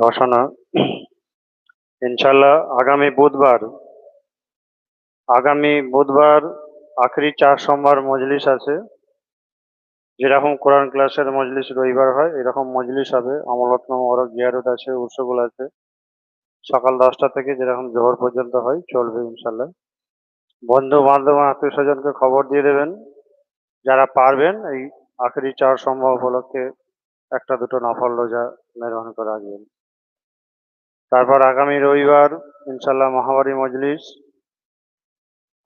রসানা। ইনশাল্লাহ আগামী বুধবার আগামী বুধবার আখরি চার সোমবার মজলিস আছে। যেরকম কোরআন ক্লাসের মজলিস রবিবার হয়, এরকম মজলিস হবে। আমলত্ন মোবারক জিয়ারত আছে উৎসগুল আছে। সকাল দশটা থেকে যেরকম জোহর পর্যন্ত হয়, চলবে ইনশাল্লাহ বন্ধু বান্ধব আত্মীয় স্বজনকে খবর দিয়ে দেবেন। যারা পারবেন, এই আখরি চার সোমবার উপলক্ষে একটা দুটো নফল রোজা মেহরবানি করে রাখবেন তারপর আগামী রবিবার ইনশাল্লাহ মাহাবারি মজলিস।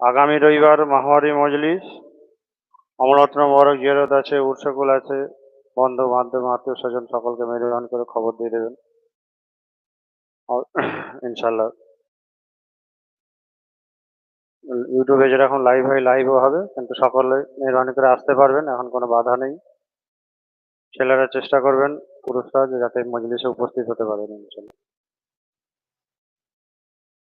আগামী রবিবার মাহাবারি মজলিস। অমরত্ন মোবারক জিয়ারত আছে, উৎসকুল আছে। বন্ধু বান্ধব আত্মীয় স্বজন সকলকে মেহরবান করে খবর দিয়ে দেবেন। ইনশাল্লাহ ইউটিউবে যেরকম লাইভ হয় লাইভও হবে। কিন্তু সকলে মেহরবানি করে আসতে পারবেন, এখন কোনো বাধা নেই। ছেলেরা চেষ্টা করবেন পুরুষরা যাতে মজলিসে উপস্থিত হতে পারেন ইনশাল্লাহ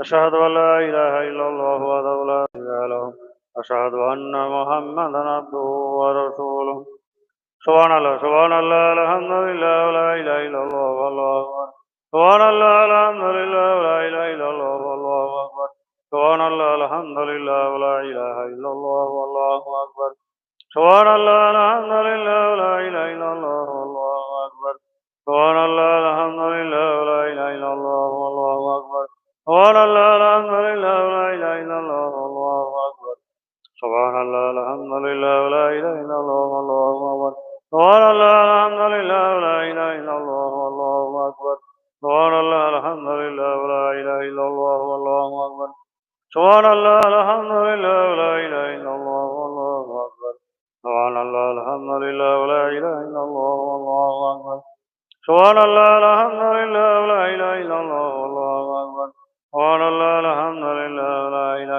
أشهد أن لا إله إلا الله وحده لا شريك له أشهد أن محمدا عبده ورسوله سبحان الله سبحان الله الحمد لله ولا إله إلا الله والله أكبر سبحان الله الحمد لله ولا إله إلا الله والله أكبر سبحان الله الحمد لله ولا إله إلا الله والله أكبر سبحان الله الحمد لله أكبر سبحان الله الحمد لله ولا إله إلا الله والله أكبر سبحان الله الحمد لله ولا إله إلا الله والله أكبر سبحان الله الحمد لله ولا إله إلا الله والله أكبر سبحان الله الحمد لله ولا إله إلا الله والله أكبر سبحان الله الحمد لله ولا إله إلا الله والله أكبر سبحان الله الحمد لله ولا إله إلا الله والله أكبر سبحان الله الحمد لله ولا إله إلا الله